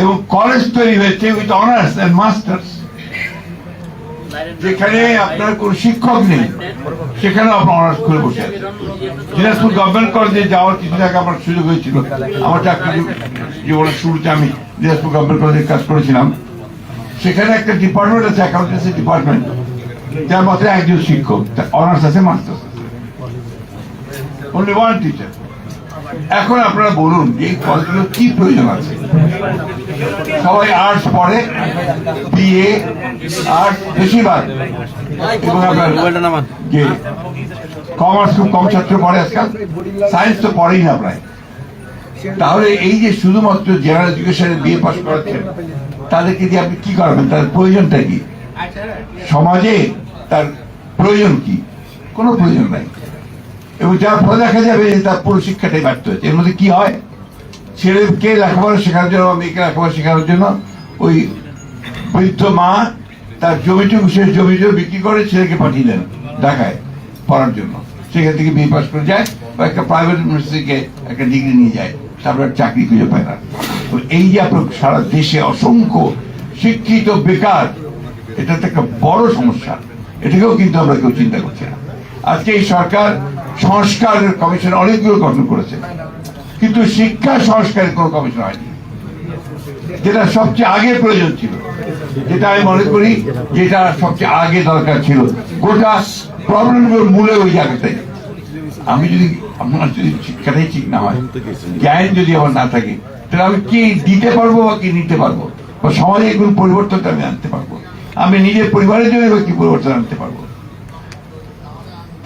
এবং কলেজ তৈরি হয়েছে উইথ অনার্স এন্ড মাস্টার্স যেখানে আপনার কোন শিক্ষক নেই সেখানে আপনার অনার্স করে বসে দিনাজপুর গভর্নমেন্ট কলেজে যাওয়ার কিছু আগে আমার সুযোগ হয়েছিল। আমার চাকরি জীবনের শুরুতে আমি দিনাজপুর গভর্নমেন্ট কলেজে কাজ করেছিলাম। সেখানে একটা ডিপার্টমেন্ট আছে অ্যাকাউন্টেন্সি ডিপার্টমেন্ট যার মধ্যে একজন শিক্ষক অনার্স আছে মাস্টার্স আছে। অনলি ওয়ান টিচার এখন আপনারা বলুন যে এই কলেজগুলো কি প্রয়োজন আছে? সবাই আর্টস পড়ে, বিএ, আর্টস বেশিরভাগ। এবং আপনার কমার্স খুব কম ছাত্র পড়ে আজকাল। সায়েন্স তো পড়েই না প্রায়। তাহলে এই যে শুধুমাত্র জেনারেল এডুকেশনে বিএ পাস করাচ্ছেন, তাদেরকে দিয়ে আপনি কি করবেন? তাদের প্রয়োজনটা কি? সমাজে তার প্রয়োজন কি? কোনো প্রয়োজন নাই। এবং যার ফলে দেখা যাবে যে তার পুরো শিক্ষাটাই ব্যর্থ হয়েছে। এর মধ্যে কি হয়? ছেলেকে লেখাপড়া শেখানোর জন্য মেয়েকে লেখাপড়া শেখানোর জন্য, ওই বৃদ্ধ মা তার জমিটুকু, সে জমিটুকু বিক্রি করে ছেলেকে পাঠিয়ে দেন ঢাকায় পড়ার জন্য। সেখান থেকে বিয়ে পাস করে যায় বা একটা প্রাইভেট ইউনিভার্সিটিকে একটা ডিগ্রি নিয়ে যায়, তারপরে চাকরি খুঁজে পায় না। তো এই যে আপনার সারা দেশে অসংখ্য শিক্ষিত বেকার, এটা তো একটা বড় সমস্যা। এটাকেও কিন্তু আমরা কেউ চিন্তা করছি না। আজকে এই সরকার সংস্কার কমিশন অনেকগুলো গঠন করেছে। কিন্তু শিক্ষা সংস্কারের কোনো কমিশন হয়নি। যেটা সবচেয়ে আগে প্রয়োজন ছিল। যেটা আমি মনে করি যেটা সবচেয়ে আগে দরকার ছিল। গোটা প্রবলেমগুলোর মূলে ওই জায়গাটাই আমি যদি আমার যদি শিক্ষাটাই ঠিক না হয়, জ্ঞান যদি আমার না থাকে, তাহলে আমি কি দিতে পারব বা কি নিতে পারব? বা সমাজে এগুলো পরিবর্তনটা আমি আনতে পারব? আমি নিজের পরিবারের জন্য কি পরিবর্তন আনতে পারব?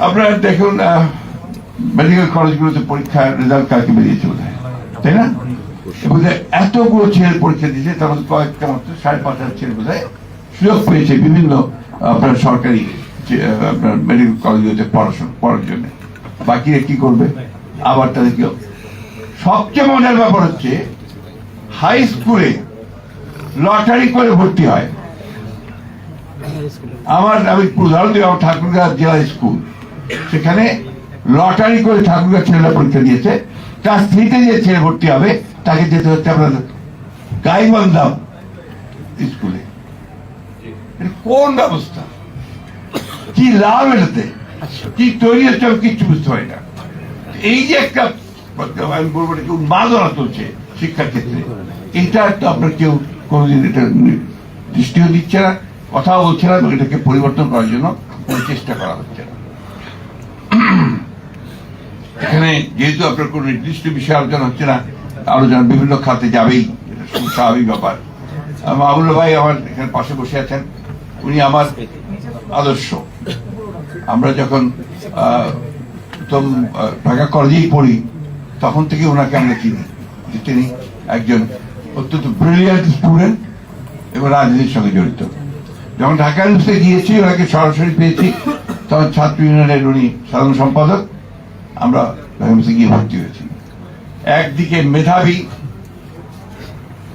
আপনারা দেখুন মেডিকেল কলেজগুলোতে পরীক্ষার রেজাল্ট কালকে বেরিয়েছে বোধ তাই না? এতগুলো ছেলে পরীক্ষা দিয়েছে, তার মধ্যে কয়েকটা মাত্র, সাড়ে পাঁচ হাজার ছেলে বোধ সুযোগ পেয়েছে বিভিন্ন আপনার সরকারি আপনার মেডিকেল কলেজগুলোতে পড়াশোনা, পড়ার জন্য। বাকিরা কি করবে? আবার তাদেরকে সবচেয়ে মজার ব্যাপার হচ্ছে হাই স্কুলে লটারি করে ভর্তি হয়। আমার, আমি উদাহরণ দিই আমার ঠাকুরগাঁ জেলা স্কুল। সেখানে লটারি করে ঠাকুরগাঁ ছেলেরা পরীক্ষা দিয়েছে। ক্লাস থ্রিতে যে ছেলে ভর্তি হবে, তাকে যেতে হচ্ছে আপনার গাইবান্ধা স্কুলে। কোন ব্যবস্থা? কি লাভ এটাতে? কি তৈরি হচ্ছে আমি কিচ্ছু বুঝতে পারি না। এই যে একটা আমি বলব উন্মাদনা চলছে শিক্ষার ক্ষেত্রে। এটা তো আপনার কেউ কোনোদিন এটা দৃষ্টিও দিচ্ছে না, কথাও বলছে না এটাকে পরিবর্তন করার জন্য চেষ্টা করা হচ্ছে না। এখানে যেহেতু আপনার কোনো নির্দিষ্ট বিষয়ে আলোচনা হচ্ছে না আলোচনা বিভিন্ন খাতে যাবেই স্বাভাবিক ব্যাপার। মাহবুল ভাই আমার এখানে পাশে বসে আছেন, উনি আমার আদর্শ। আমরা যখন প্রথম ঢাকা কলেজেই পড়ি, তখন থেকে ওনাকে আমরা চিনি, যে তিনি একজন অত্যন্ত ব্রিলিয়ান্ট স্টুডেন্ট এবং রাজনীতির সঙ্গে জড়িত। যখন ঢাকা ইউনিভার্সিটি গিয়েছি, ওনাকে সরাসরি পেয়েছি, তখন ছাত্র ইউনিয়নের উনি সাধারণ সম্পাদক। আমরা ঢাকা গিয়ে ভর্তি হয়েছি। একদিকে মেধাবী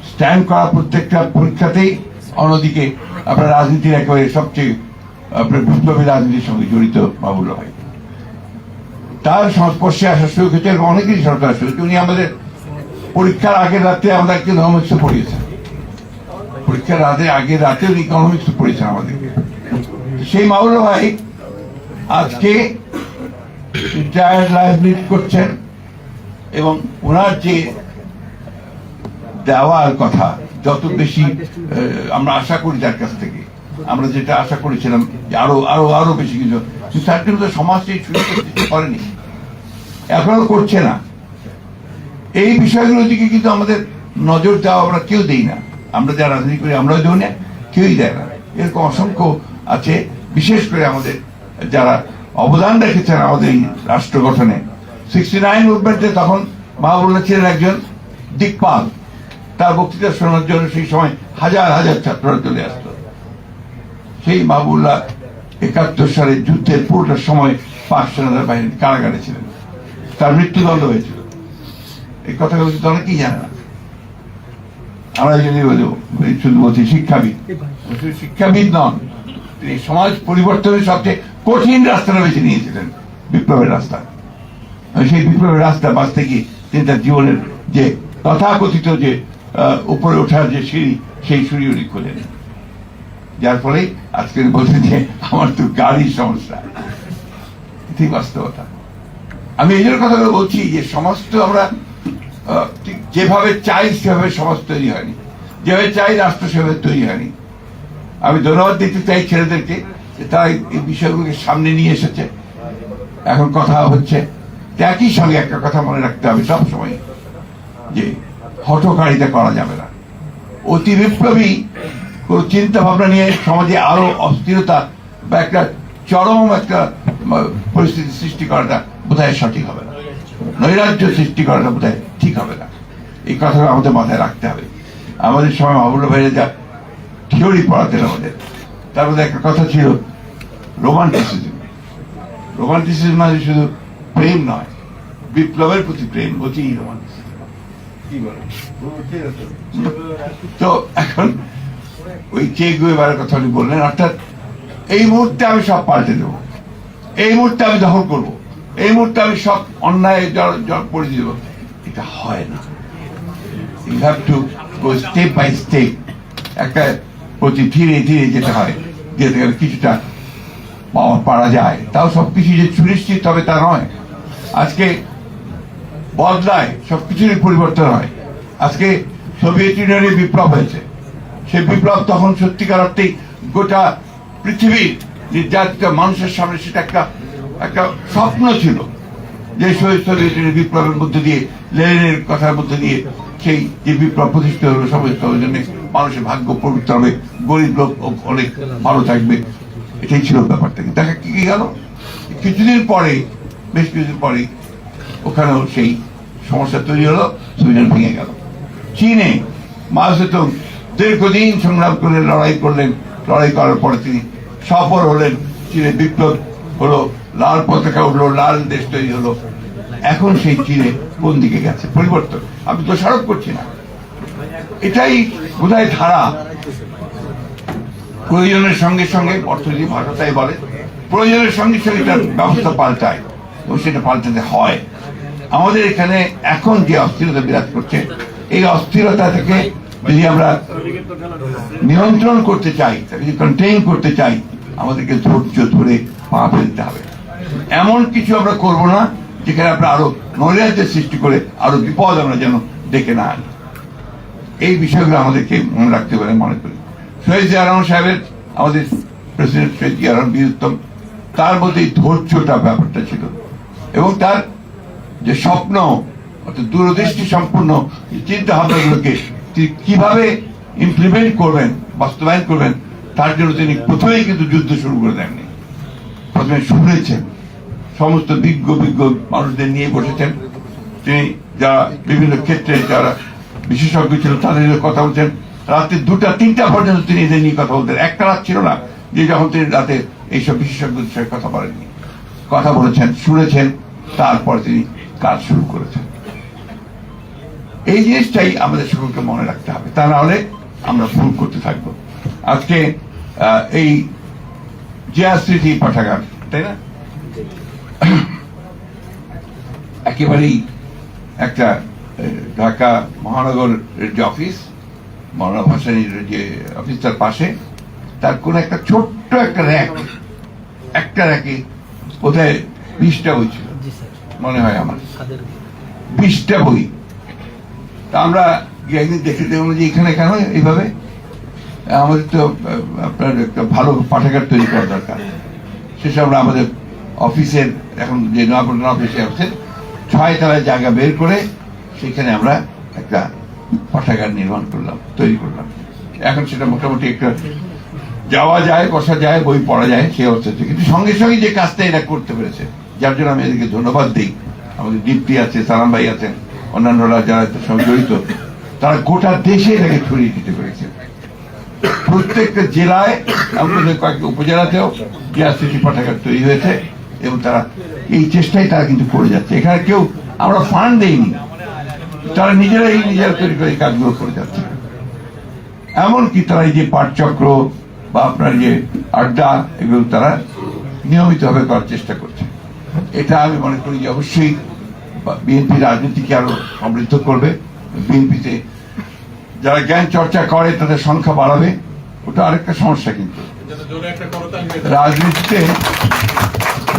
স্ট্যান্ড করা প্রত্যেকটা পরীক্ষাতেই, অন্যদিকে আপনার রাজনীতির একেবারে সবচেয়ে, আপনার বিপ্লবী রাজনীতির সঙ্গে জড়িত বাবুল ভাই তার সংস্পর্শে আসার সুযোগ হয়েছে এবং অনেকেরই সরকার সুযোগ উনি আমাদের পরীক্ষার আগের রাতে আমাদেরকে ইকোনমিক্স পড়িয়েছেন। পরীক্ষার রাতে, আগের রাতে ইকোনমিক্স পড়িয়েছেন আমাদেরকে। সেই মাউল ভাই আজকে রিটায়ার্ড লাইফ করছেন এবং ওনার যে দেওয়ার কথা, যত বেশি আমরা আশা করি তার কাছ থেকে, আমরা যেটা আশা করেছিলাম যে আরও আরও আরও বেশি কিছু, কিন্তু তার তো সমাজ সেই সুযোগ দিতে পারেনি এখনও করছে না। এই বিষয়গুলোর দিকে কিন্তু আমাদের নজর দেওয়া আমরা কেউ দেই না। আমরা যারা রাজনীতি করি, আমরাও দেই না, কেউই দেয় না। এরকম অসংখ্য আছে, বিশেষ করে আমাদের যারা অবদান রেখেছেন আমাদের এই রাষ্ট্র গঠনে। সিক্সটি নাইন মুভমেন্টে তখন মাহবুল্লাহ ছিলেন একজন দিকপাল। তার বক্তৃতা শোনার জন্য সেই সময় হাজার হাজার ছাত্ররা চলে আসতো। সেই মাহবুল্লাহ একাত্তর সালে যুদ্ধের পুরোটা সময় পাক সেনাদের বাহিনী কারাগারে ছিলেন। তার মৃত্যুদণ্ড হয়েছিল। এই কথাগুলো কিন্তু অনেকেই জানে না। আমরা যদি বলি শুধু বলছি শিক্ষাবিদ। শিক্ষাবিদ নন তিনি সমাজ পরিবর্তনের সবচেয়ে কঠিন রাস্তাটা বেছে নিয়েছিলেন বিপ্লবের রাস্তা। সেই বিপ্লবের রাস্তা বাঁচতে গিয়ে তিনি তার জীবনের যে তথাকথিত যে উপরে ওঠার যে সিঁড়ি, সেই সিঁড়ি উনি খোলেন যার ফলে আজকে বলছেন যে, আমার তো গাড়ির সমস্যা। এটাই বাস্তবতা। আমি এই কথাগুলো বলছি যে সমস্ত আমরা ঠিক যেভাবে চাই, সেভাবে সমাজ তৈরি হয়নি। যেভাবে চাই, রাষ্ট্র সেভাবে তৈরি হয়নি। আমি ধন্যবাদ দিতে চাই ছেলেদেরকে। তারা এই- বিষয়গুলোকে সামনে নিয়ে এসেছে। এখন কথা হচ্ছে, একই সঙ্গে একটা কথা মনে রাখতে হবে সবসময়, যে হঠকারিতা করা যাবে না। অতি বিপ্লবী কোন চিন্তা ভাবনা নিয়ে সমাজে আরও অস্থিরতা বা একটা চরম একটা পরিস্থিতি সৃষ্টি করাটা বোধহয় সঠিক হবে না। নৈরাজ্য সৃষ্টি করাটা বোধহয় ঠিক হবে না। এই কথাটা আমাদের মাথায় রাখতে হবে। আমাদের সময় ভাইরা যা থিওরি পড়াতেন আমাদের। তার মধ্যে একটা কথা ছিল, রোমান্টিসিজম। রোমান্টিসিজম মানে শুধু প্রেম নয়, বিপ্লবের প্রতি প্রেম, অতি রোমান্টিসিজম। কি বলে? তো এখন ওই চে গুয়েবারের কথা উনি বললেন, অর্থাৎ এই মুহূর্তে আমি সব পাল্টে দেবো। এই মুহূর্তে আমি দখল করব। এই মুহূর্তে আমি সব অন্যায় করে দিব এটা হয় না। You have to go step by step একটা প্রতি ধীরে ধীরে যেতে হয়। যেতে গেলে কিছুটা পারা যায়। তাও সব সবকিছু যে সুনিশ্চিত হবে তা নয়। আজকে বদলায় সবকিছুরই পরিবর্তন হয়। আজকে সোভিয়েত ইউনিয়নের বিপ্লব হয়েছে। সেই বিপ্লব তখন সত্যিকার অর্থেই গোটা পৃথিবীর নির্যাতিত মানুষের সামনে সেটা একটা একটা স্বপ্ন ছিল। যে সোভিয়েত ইউনিয়নের বিপ্লবের মধ্যে দিয়ে লেনের কথার মধ্যে দিয়ে সেই যে বিপ্লব প্রতিষ্ঠিত হলো, সমস্ত জন্য মানুষের ভাগ্য পবিত্র হবে। গরিব লোক অনেক ভালো থাকবে। এটাই ছিল ব্যাপারটা। দেখা কি গেল? কিছুদিন পরে, বেশ কিছুদিন পরে ওখানেও সেই সমস্যা তৈরি হলো, সুইডেন ভেঙে গেল। চীনে মা সেতুং দীর্ঘদিন সংগ্রাম করে, লড়াই করলেন। লড়াই করার পরে তিনি সফল হলেন। চীনে বিপ্লব হলো, লাল পতাকা উঠল, লাল দেশ তৈরি হলো। এখন সেই চীনে কোন দিকে গেছে? পরিবর্তন। আমি দোষারোপ করছি না। এটাই বোধহয় ধারা। প্রয়োজনের সঙ্গে সঙ্গে অর্থনীতি ভাষা তাই বলে, প্রয়োজনের সঙ্গে সঙ্গে তার ব্যবস্থা পাল্টায়, এবং সেটা পাল্টাতে হয়। আমাদের এখানে এখন যে অস্থিরতা বিরাজ করছে, এই অস্থিরতা থেকে যদি আমরা নিয়ন্ত্রণ করতে চাই যদি কন্টেইন করতে চাই, আমাদেরকে ধৈর্য ধরে পা ফেলতে হবে। এমন কিছু আমরা করব না, যেখানে আমরা আরও নৈরাজ্যের সৃষ্টি করে আরও বিপদ আমরা যেন ডেকে না আনি। এই বিষয়গুলো আমাদেরকে মনে রাখতে পারে মনে করি। শহীদ জিয়া সাহেবের আমাদের প্রেসিডেন্ট শহীদ জিয়া রহমান বীরুত্তম তার মধ্যে ধৈর্যটা ব্যাপারটা ছিল। এবং তার যে স্বপ্ন, অর্থাৎ দূরদৃষ্টি সম্পূর্ণ চিন্তা ভাবনাগুলোকে তিনি কীভাবে ইমপ্লিমেন্ট করবেন, বাস্তবায়ন করবেন, তার জন্য তিনি প্রথমেই কিন্তু যুদ্ধ শুরু করে দেননি। প্রথমে শুনেছেন, সমস্ত বিজ্ঞ বিজ্ঞ মানুষদের নিয়ে বসেছেন। তিনি যারা বিভিন্ন ক্ষেত্রে যারা বিশেষজ্ঞ ছিল তাদের কথা বলছেন। রাতে দুটা, তিনটা পর্যন্ত তিনি এদের নিয়ে কথা বলতেন। একটা রাত ছিল না, যে যখন তিনি রাতে এইসব বিশেষজ্ঞদের সঙ্গে কথা বলেননি। কথা বলেছেন, শুনেছেন, তারপর তিনি কাজ শুরু করেছেন। এই জিনিসটাই আমাদের সকলকে মনে রাখতে হবে। তা না হলে আমরা ভুল করতে থাকব। আজকে এই জিয়া স্মৃতি পাঠাগার, তাই না? একেবারেই একটা ঢাকা মহানগর যে অফিস মৌলানা ভাসানির যে অফিস তার পাশে তার কোন একটা ছোট্ট একটা র্যাক একটা র্যাকে কোথায় বিশটা বই ছিল। মনে হয় আমার। বিশটা বই। তা আমরা একদিন দেখে দেখলাম যে এখানে কেন এইভাবে? আমাদের তো আপনার একটা ভালো পাঠাগার তৈরি করা দরকার। শেষে আমরা আমাদের অফিসের এখন যে নয়াপল্টন অফিসে আছে ছয় তলায় জায়গা বের করে সেখানে আমরা একটা পাঠাগার নির্মাণ করলাম, তৈরি করলাম। এখন সেটা মোটামুটি একটা যাওয়া যায়, বসা যায়, বই পড়া যায়, সেই অবস্থাতে কিন্তু সঙ্গে সঙ্গে যে কাজটা এরা করতে পেরেছে, যার জন্য আমি এদেরকে ধন্যবাদ দিই। আমাদের দীপ্তি আছে, সালাম ভাই আছেন, অন্যান্যরা যারা সঙ্গে জড়িত, তারা গোটা দেশে এটাকে ছড়িয়ে দিতে পেরেছে। প্রত্যেকটা জেলায়, আমাদের কয়েকটা উপজেলাতেও জিয়াসিটি পাঠাগার তৈরি হয়েছে, এবং তারা এই চেষ্টাই তারা কিন্তু করে যাচ্ছে। এখানে কেউ আমরা ফান্ড দেইনি। তারা নিজেরাই নিজেরা তৈরি করে কাজগুলো করে যাচ্ছে। এমনকি তারা এই যে পাঠচক্র বা আপনার যে আড্ডা, এগুলো তারা নিয়মিতভাবে করার চেষ্টা করছে। এটা আমি মনে করি যে অবশ্যই বিএনপি রাজনীতিকে আরও সমৃদ্ধ করবে। বিএনপিতে যারা জ্ঞান চর্চা করে, তাদের সংখ্যা বাড়াবে। ওটা আরেকটা সমস্যা কিন্তু। রাজনীতিতে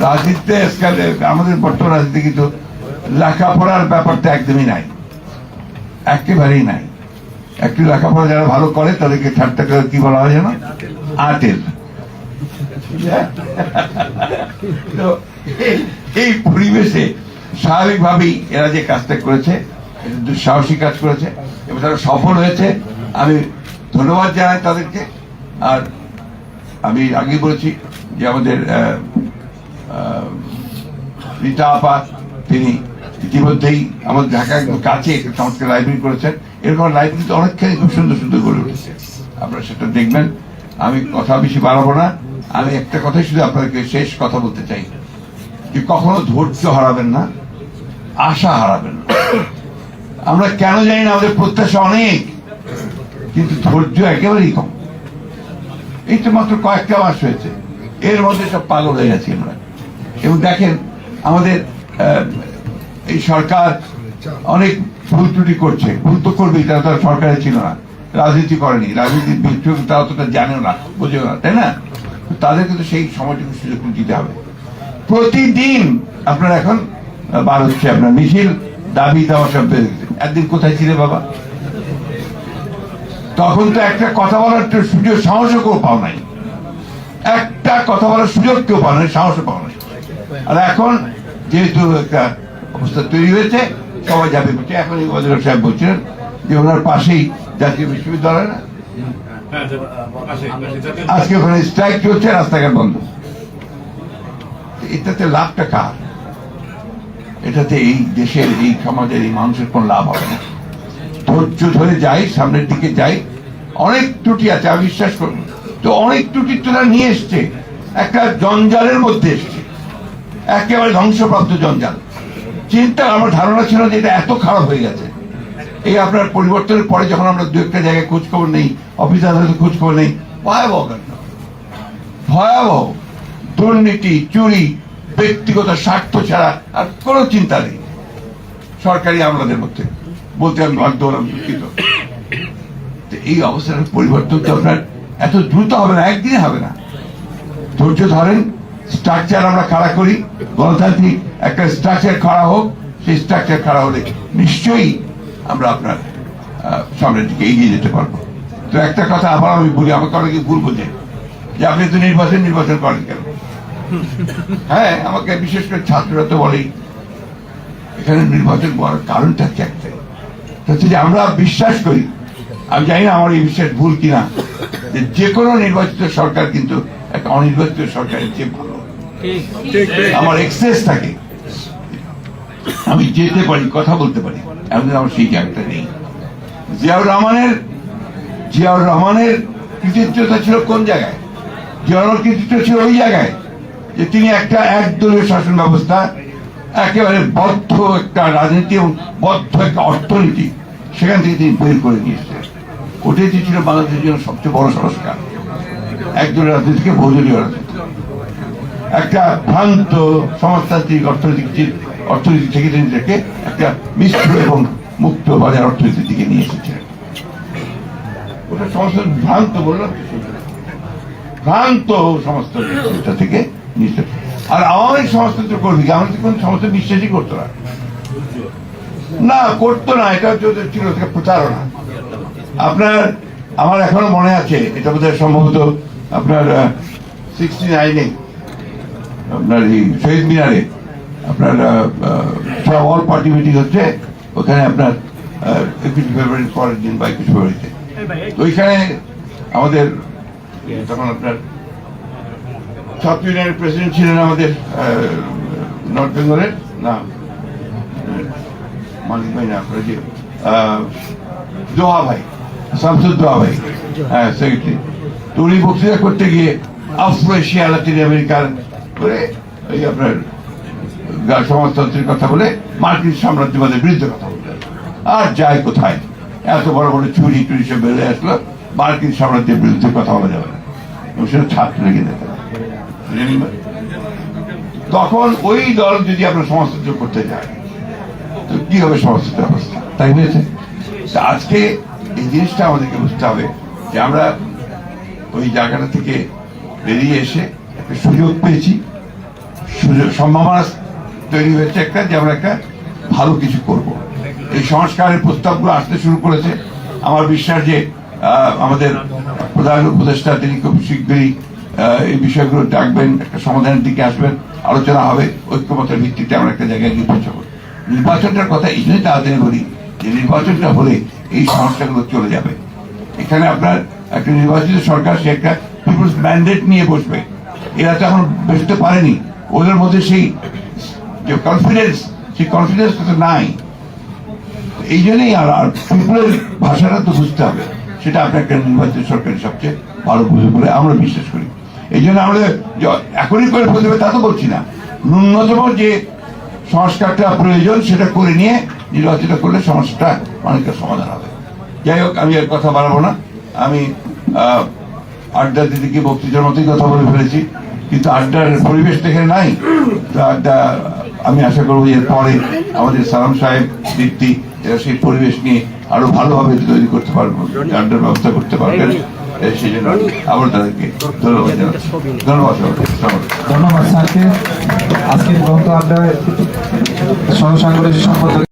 রাজনীতিতে আমাদের বর্তমান রাজনীতি কিন্তু লেখাপড়ার ব্যাপারটা একদমই নাই। একেবারেই নাই। একটু লেখাপড়া যারা ভালো করে, তাদেরকে ঠাট্টা করে কি বলা হয় যেন? আটেল। এই- পরিবেশে স্বাভাবিকভাবেই এরা যে কাজটা করেছে দুঃসাহসী কাজ করেছে, এবং তারা সফল হয়েছে। আমি ধন্যবাদ জানাই তাদেরকে। আর আমি আগে বলেছি যে আমাদের রীতা আপা, তিনি ইতিমধ্যেই আমাদের ঢাকা একদম কাছে একটা চমৎকার লাইব্রেরি করেছেন। এরকম লাইব্রেরি তো অনেকখানি খুব সুন্দর সুন্দর গড়ে উঠেছে। আপনারা সেটা দেখবেন। আমি কথা বেশি বাড়াবো না। আমি একটা কথাই শুধু আপনাদেরকে শেষ কথা বলতে চাই। যে কখনো ধৈর্য হারাবেন না, আশা হারাবেন না। আমরা কেন জানি না, আমাদের প্রত্যাশা অনেক। কিন্তু ধৈর্য একেবারেই কম। এই তো মাত্র কয়েকটা মাস হয়েছে। এর মধ্যে সব পাগল হয়ে গেছি আমরা। এবং দেখেন, আমাদের এই সরকার অনেক ভুল ত্রুটি করছে। ভুল তো করবেই, তারা তারা সরকারে ছিল না। রাজনীতি করেনি। রাজনীতির বিদ্রোহ তারা অতটা জানেও না, বোঝেও না, তাই না? তাদেরকে তো সেই সময়টুকু সুযোগ দিতে হবে। প্রতিদিন আপনার এখন বার হচ্ছে আপনার মিছিল, দাবি দেওয়া সব একদিন কোথায় ছিলে বাবা? তখন তো একটা কথা বলার সুযোগ, সাহসও কেউ পাও নাই। একটা কথা বলার সুযোগ কেউ পাও নাই, সাহসও পাও নাই। আর এখন যেহেতু একটা অবস্থা তৈরি হয়েছে, সবাই যাবে এখন এই ওয়াজির সাহেব বলছিলেন যে ওনার পাশেই জাতীয় বিশ্ববিদ্যালয় না? আজকে ওখানে স্ট্রাইক চলছে, রাস্তাঘাট বন্ধ। এটাতে লাভটা কার? এটাতে এই দেশের, এই সমাজের, এই মানুষের কোন লাভ হবে না। ধৈর্য ধরে যাই, সামনের দিকে যাই। অনেক ত্রুটি আছে, আমি বিশ্বাস করব তো অনেক ত্রুটি তোরা নিয়ে এসছে। একটা জঞ্জালের মধ্যে এসছে। একেবারে ধ্বংসপ্রাপ্ত জঞ্জাল। চিন্তা, আমার ধারণা ছিল যে এটা এত খারাপ হয়ে গেছে। এই আপনার পরিবর্তনের পরে যখন আমরা দু একটা জায়গায় খোঁজ খবর নেই, অফিস আদালতে খোঁজ খবর নেই, ভয়াবহ কাণ্ড ভয়াবহ। দুর্নীতি, চুরি, ব্যক্তিগত স্বার্থ ছাড়া আর কোনো চিন্তা নেই। সরকারি আমলাদের মধ্যে। বলতে আমি বাধ্য হলাম দুঃখিত। এই অবস্থার পরিবর্তন তো আপনার এত দ্রুত হবে না, একদিনে হবে না। ধৈর্য ধরেন স্ট্রাকচার আমরা খাড়া করি। গণতান্ত্রিক একটা স্ট্রাকচার খাড়া হোক, সেই স্ট্রাকচার খাড়া হলে নিশ্চয়ই আমরা আপনার সামনের দিকে এগিয়ে যেতে পারব। তো একটা কথা আবার আমি বলি, আমাকে অনেকে ভুল বোঝে যে আপনি তো নির্বাচন নির্বাচন করেন কেন? হ্যাঁ আমাকে বিশেষ করে ছাত্ররা তো বলেই, এখানে নির্বাচন করার কারণটা কি একটাই তা হচ্ছে যে আমরা বিশ্বাস করি, আমি জানি না আমার এই বিশ্বাস ভুল কিনা, যে কোনো নির্বাচিত সরকার কিন্তু একটা অনির্বাচিত সরকারের চেয়ে ভালো আমার এক্সেস থাকে। আমি যেতে পারি, কথা বলতে পারি। এমন আমার সেই জায়গাটা নেই। জিয়াউর রহমানের জিয়াউর রহমানের কৃতিত্বতা ছিল কোন জায়গায়? জিয়াউর কৃতিত্ব ছিল ওই জায়গায় যে তিনি একটা একদলীয় শাসন ব্যবস্থা, একেবারে বদ্ধ একটা রাজনীতি এবং বদ্ধ একটা অর্থনীতি সেখান থেকে তিনি বের করে নিয়েছিলেন ওটাই ছিল বাংলাদেশের জন্য সবচেয়ে বড় সংস্কার। একদলীয় রাজনীতিকে বহুদলীয় রাজনীতি। একটা ভ্রান্ত সমাজতান্ত্রিক অর্থনৈতিক অর্থনীতি থেকে এটাকে একটা মিশ্র এবং মুক্ত বাজার অর্থনীতির দিকে নিয়ে এসেছিলেন ওটা সমস্ত ভ্রান্ত বললাম। ভ্রান্ত সমাজতন্ত্র থেকে নিয়ে আর আওয়ামী সমাজতন্ত্র করবি কি? আমাদের কোন সমস্ত বিশ্বাসই করতো না না, করতো না, এটা ছিল প্রচারণা আপনার, আমার এখনও মনে আছে, এটা বোধহয় সম্ভবত আপনার সিক্সটি নাইনে আপনার এই শহীদ মিনারে আপনার সব অল পার্টি মিটিং হচ্ছে, ওখানে আপনার একুশ ফেব্রুয়ারি পরের দিন বা একুশ ফেব্রুয়ারিতে ওইখানে আমাদের তখন আপনার ছাত্র ইউনিয়নের প্রেসিডেন্ট ছিলেন আমাদের নর্থ বেঙ্গলের না মালিক ভাই না, আপনার যে দোহা ভাই, শামসুদ দোহা ভাই হ্যাঁ সেক্রেটারি তো উনি বক্তৃতা করতে গিয়ে আফ্রো এশিয়া লাতিন আমেরিকার করে এই আপনার সমাজতন্ত্রের কথা বলে মার্কিন সাম্রাজ্যবাদের বিরুদ্ধে কথা বললেন আর যায় কোথায়? এত বড় বড় চুরি টুরি সব বেড়ে আসলো মার্কিন সাম্রাজ্যের বিরুদ্ধে কথা বলা যাবে না। এবং সেটা ছাত্র লেগে দেখা তখন ওই দল যদি আপনার সমাজতন্ত্র করতে যায় তো কি হবে সমাজতন্ত্রের অবস্থা? তাই হয়েছে। আজকে এই জিনিসটা আমাদেরকে বুঝতে হবে যে আমরা ওই জায়গাটা থেকে বেরিয়ে এসে একটা সুযোগ পেয়েছি। সুযোগ সম্ভাবনা তৈরি হয়েছে একটা যে আমরা একটা ভালো কিছু করব। এই সংস্কারের প্রস্তাবগুলো আসতে শুরু করেছে। আমার বিশ্বাস যে আমাদের প্রধান উপদেষ্টা তিনি খুব শীঘ্রই এই বিষয়গুলো ডাকবেন, একটা সমাধানের দিকে আসবেন। আলোচনা হবে, ঐক্যমতের ভিত্তিতে আমরা একটা জায়গায় নির্বাচন নির্বাচনটার কথা এই জন্যই তাড়াতাড়ি বলি যে, নির্বাচনটা হলে এই সমস্যাগুলো চলে যাবে। এখানে আপনার একটা নির্বাচিত সরকার, সে একটা পিপুলস ম্যান্ডেট নিয়ে বসবে। এরা তো এখন বসতে পারেনি। ওদের মধ্যে সেই যে কনফিডেন্স সেই কনফিডেন্স তো নাই। এই জন্যই আর আর পিপুলের ভাষাটা তো বুঝতে হবে। সেটা আপনার একটা নির্বাচিত সরকারের সবচেয়ে ভালো বুঝে বলে আমরা বিশ্বাস করি। এই জন্য আমাদের এখনই করে ফেলতে হবে তা তো বলছি না। ন্যূনতম যে সংস্কারটা প্রয়োজন, সেটা করে নিয়ে নির্বাচিত করলে সমস্যাটা অনেকটা সমাধান হবে। যাই হোক, আমি আর কথা বাড়াবো না। আমি আড্ডা দিদিকে বক্তৃতার মতোই কথা বলে ফেলেছি। কিন্তু আড্ডার পরিবেশ এখানে নাই। আড্ডা, আমি আশা করব এর পরে আমাদের সালাম সাহেব, দীপ্তি, এরা সেই পরিবেশ নিয়ে আরও ভালোভাবে তৈরি করতে পারব, আড্ডার ব্যবস্থা করতে পারবেন সেই জন্য আবার ধন্যবাদ ধন্যবাদ। ধন্যবাদ স্যারকে। আজকের গ্রন্থ আড্ডায় সহসাংগঠনিক সম্পাদক